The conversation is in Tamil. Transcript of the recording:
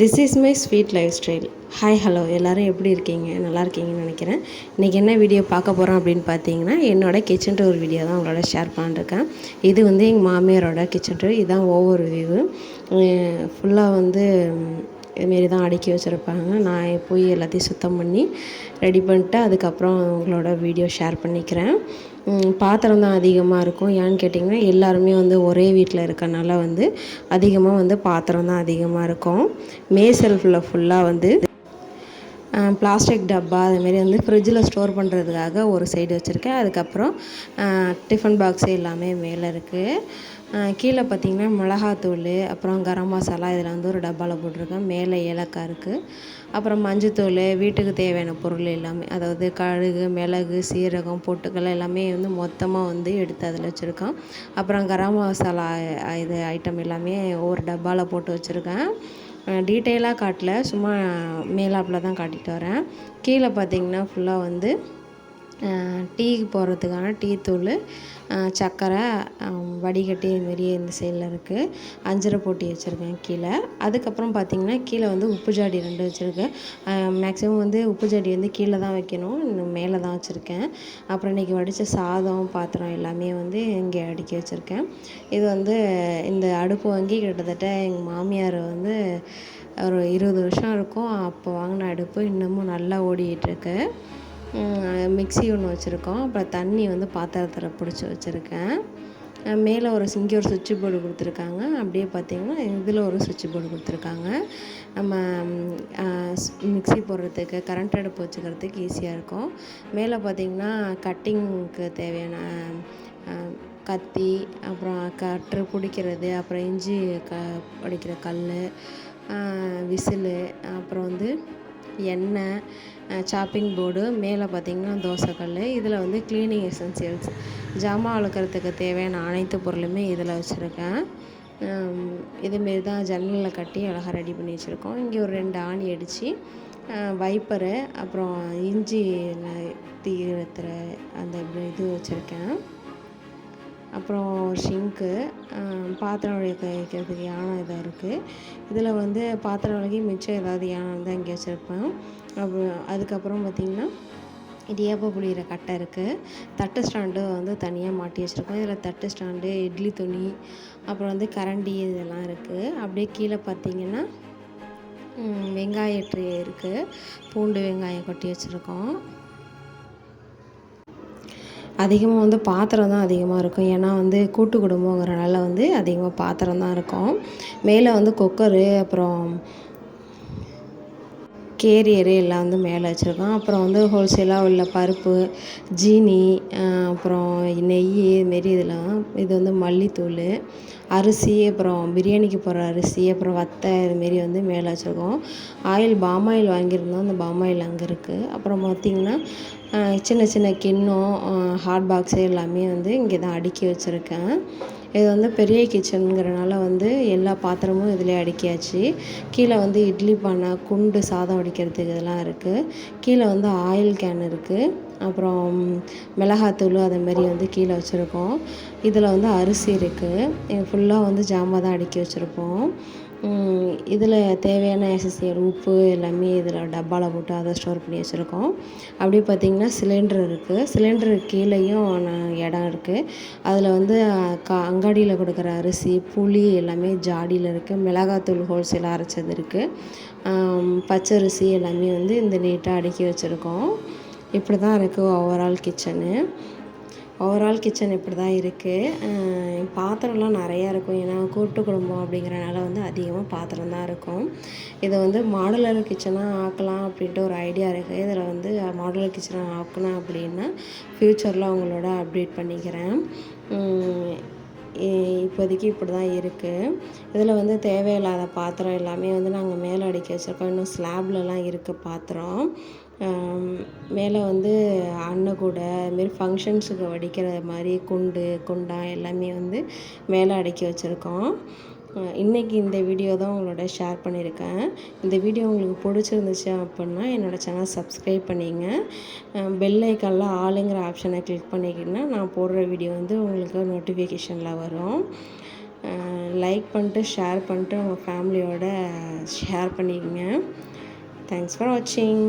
This is my sweet life style hi hello எல்லோரும் எப்படி இருக்கீங்க? நல்லா இருக்கீங்கன்னு நினைக்கிறேன். இன்றைக்கி என்ன வீடியோ பார்க்க போகிறோம் அப்படின்னு பார்த்தீங்கன்னா என்னோடய கிச்சன் டூர் வீடியோ தான் உங்களோட ஷேர் பண்ணிருக்கேன். இது வந்து எங்கள் மாமியாரோட கிச்சன் டூர் இதுதான் ஒவ்வொரு வியூ ஃபுல்லாக வந்து இதுமாரி தான் அடுக்கி வச்சுருப்பாங்க. நான் போய் எல்லாத்தையும் சுத்தம் பண்ணி ரெடி பண்ணிட்டு அதுக்கப்புறம் உங்களோட வீடியோ ஷேர் பண்ணிக்கிறேன். பாத்திரம் தான் அதிகமாக இருக்கும். ஏன்னு கேட்டிங்கன்னா எல்லாருமே வந்து ஒரே வீட்டில் இருக்கனால வந்து அதிகமாக வந்து பாத்திரம் தான் அதிகமாக இருக்கும். மே செல்ஃபில் ஃபுல்லாக வந்து பிளாஸ்டிக் டப்பா அதுமாரி வந்து ஃப்ரிட்ஜில் ஸ்டோர் பண்ணுறதுக்காக ஒரு சைடு வச்சுருக்கேன். அதுக்கப்புறம் டிஃபன் பாக்ஸு எல்லாமே மேலே இருக்குது கீழே பார்த்திங்கன்னா மிளகாத்தூள் அப்புறம் கரம் மசாலா இதில் வந்து ஒரு டப்பாவில் போட்டிருக்கேன். மேலே ஏலக்காய் இருக்குது அப்புறம் மஞ்சத்தூள் வீட்டுக்கு தேவையான பொருள் எல்லாமே அதாவது கடுகு மிளகு சீரகம் பொட்டுக்கள் எல்லாமே வந்து மொத்தமாக வந்து எடுத்து அதில் வச்சுருக்கோம் அப்புறம் கரம் மசாலா இது ஐட்டம் எல்லாமே ஒரு டப்பாவில் போட்டு வச்சுருக்கேன். டீட்டெயிலாக காட்டல. சும்மா மேலாப்பில் தான் காட்டிகிட்டு வரேன். கீழே பார்த்தீங்கன்னா ஃபுல்லாக வந்து டீக்கு போடுறதுக்கான டீ தூள் சர்க்கரை வடிகட்டி இதுமாரி இந்த சைடில் இருக்குது அஞ்சரை போட்டி வச்சுருக்கேன் கீழே. அதுக்கப்புறம் பார்த்திங்கன்னா கீழே வந்து உப்பு ஜாடி ரெண்டு வச்சுருக்கேன். மேக்ஸிமம் வந்து உப்பு ஜாடி வந்து கீழே தான் வைக்கணும். இன்னும் மேலே தான் வச்சுருக்கேன். அப்புறம் இன்றைக்கி வடித்த சாதம் பாத்திரம் எல்லாமே வந்து இங்கே அடுக்கி வச்சுருக்கேன். இது வந்து இந்த அடுப்பு வாங்கி கிட்டத்தட்ட எங்கள் மாமியார் வந்து ஒரு இருபது வருஷம் இருக்கும். அப்போ வாங்கின அடுப்பு இன்னமும் நல்லா ஓடிக்கிட்டுருக்கு மிக்சி ஒன்று வச்சுருக்கோம். அப்புறம் தண்ணி வந்து பாத்திரத்தில் பிடிச்சி வச்சுருக்கேன். மேலே ஒரு இங்கே ஒரு சுவிட்ச் போர்டு கொடுத்துருக்காங்க. அப்படியே பார்த்திங்கன்னா இதில் ஒரு சுவிட்ச் போர்டு கொடுத்துருக்காங்க. நம்ம மிக்சி போடுறதுக்கு கரண்ட் அடுப்பு வச்சுக்கிறதுக்கு ஈஸியாக இருக்கும். மேலே பார்த்திங்கன்னா கட்டிங்க்கு தேவையான கத்தி அப்புறம் கட்ரு பிடிக்கிறது அப்புறம் இஞ்சி க அடிக்கிற கல் விசிலு அப்புறம் வந்து எண்ணெய் சாப்பிங் போர்டு மேலே பார்த்திங்கன்னா தோசைக்கல் இதில் வந்து க்ளீனிங் எசென்சியல்ஸ் ஜாமான் வளர்க்குறதுக்கு தேவையான அனைத்து பொருளுமே இதில் வச்சுருக்கேன். இதுமாரி தான் ஜன்னலில் கட்டி அழகாக ரெடி பண்ணி வச்சுருக்கோம். இங்கே ஒரு ரெண்டு ஆணி அடித்து வைப்பரு அப்புறம் இஞ்சி தீ அந்த இது வச்சுருக்கேன். அப்புறம் ஷிங்க்கு பாத்திரம் விளக்க வைக்கிறதுக்கு யானை இதாக இருக்குது இதில் வந்து பாத்திரம் விளக்கி மிச்சம் ஏதாவது யானை தான் இங்கே வச்சுருப்பேன். அப்புறம் அதுக்கப்புறம் பார்த்திங்கன்னா இடியாப்பம் புளியிற கட்டை இருக்குது தட்டு ஸ்டாண்டு வந்து தனியாக மாட்டி வச்சுருக்கோம். இதில் தட்டு ஸ்டாண்டு இட்லி துணி அப்புறம் வந்து கரண்டி இதெல்லாம் இருக்குது அப்படியே கீழே பார்த்திங்கன்னா வெங்காய ட்ரே இருக்குது பூண்டு வெங்காயம் கொட்டி வச்சுருக்கோம். அதிகமாக வந்து பாத்திரம் தான் அதிகமாக இருக்கும். ஏன்னா வந்து கூட்டு குடும்பங்கிறனால வந்து அதிகமாக பாத்திரம் தான் இருக்கும். மேலே வந்து குக்கரு அப்புறம் கேரியரு எல்லாம் வந்து மேலே வச்சுருக்கோம். அப்புறம் வந்து ஹோல்சேலாக உள்ள பருப்பு ஜீனி அப்புறம் நெய் இதுமாரி இதெல்லாம் இது வந்து மல்லித்தூள் அரிசி அப்புறம் பிரியாணிக்கு போடுற அரிசி அப்புறம் வத்தை இதுமாரி வந்து மேலே வச்சுருக்கோம். ஆயில் பாம் ஆயில் வாங்கியிருந்தோம். அந்த பாம் ஆயில் அங்கே இருக்குது அப்புறம் பார்த்திங்கன்னா சின்ன சின்ன கிண்ணம் ஹாட் பாக்ஸு எல்லாமே வந்து இங்கே தான் அடுக்கி வச்சுருக்கேன். இது வந்து பெரிய கிச்சனுங்கிறனால வந்து எல்லா பாத்திரமும் இதிலே அடுக்கியாச்சு. கீழே வந்து இட்லி பானை குண்டு சாதம் வடிக்கிறதுக்கு இதெல்லாம் இருக்குது கீழே வந்து ஆயில் கேன் இருக்குது அப்புறம் மிளகாத்தூள் அதேமாரி வந்து கீழே வச்சுருக்கோம். இதில் வந்து அரிசி இருக்குது ஃபுல்லாக வந்து ஜாமான் தான் அடுக்கி வச்சுருப்போம். இதில் தேவையான எசென்சியல் உப்பு எல்லாமே இதில் டப்பாவில் போட்டு அதை ஸ்டோர் பண்ணி வச்சுருக்கோம். அப்படியே பார்த்திங்கன்னா சிலிண்டர் இருக்குது சிலிண்டருக்கு கீழேயும் இடம் இருக்குது அதில் வந்து க அங்காடியில் கொடுக்குற அரிசி புளி எல்லாமே ஜாடியில் இருக்குது மிளகாத்தூள் ஹோல்சேலாக அரைச்சது இருக்குது பச்சரிசி எல்லாமே வந்து இந்த நீட்டாக அடுக்கி வச்சுருக்கோம். இப்படி தான் இருக்குது ஓவரால் கிச்சனு ஓவரால் கிச்சன் இப்படி தான் இருக்குது பாத்திரம்லாம் நிறையா இருக்கும். ஏன்னா கூட்டு குடும்பம் அப்படிங்கிறனால வந்து அதிகமாக பாத்திரம் தான் இருக்கும். இதை வந்து மாடுலர் கிச்சனாக ஆக்கலாம் அப்படின்ட்டு ஒரு ஐடியா இருக்குது இதில் வந்து மாடுலர் கிச்சனாக ஆக்கணும் அப்படின்னா ஃப்யூச்சரில் அவங்களோட அப்டேட் பண்ணிக்கிறேன். இப்போதைக்கு இப்படி தான் இருக்குது இதில் வந்து தேவையில்லாத பாத்திரம் எல்லாமே வந்து நாங்கள் மேலே அடுக்கி வச்சுருக்கோம். இன்னும் ஸ்லாப்லலாம் இருக்குது பாத்திரம். மேலே வந்து அன்னக்கூடை இதுமாரி ஃபங்க்ஷன்ஸுக்கு வடிக்கிற மாதிரி குண்டு குண்டான் எல்லாமே வந்து மேலே அடுக்கி வச்சுருக்கோம். இன்றைக்கி இந்த வீடியோ தான் உங்களோட ஷேர் பண்ணியிருக்கேன். இந்த வீடியோ உங்களுக்கு பிடிச்சிருந்துச்சு அப்படின்னா என்னோடய சேனல் சப்ஸ்கிரைப் பண்ணிங்க. பெல் ஐக்கானில் ஆளுங்கிற ஆப்ஷனை கிளிக் பண்ணிக்கிட்டிங்கன்னா நான் போடுற வீடியோ வந்து உங்களுக்கு நோட்டிஃபிகேஷனில் வரும். லைக் பண்ணிட்டு ஷேர் பண்ணிட்டு உங்கள் ஃபேமிலியோட ஷேர் பண்ணிக்கோங்க. தேங்க்ஸ் ஃபார் வாட்சிங்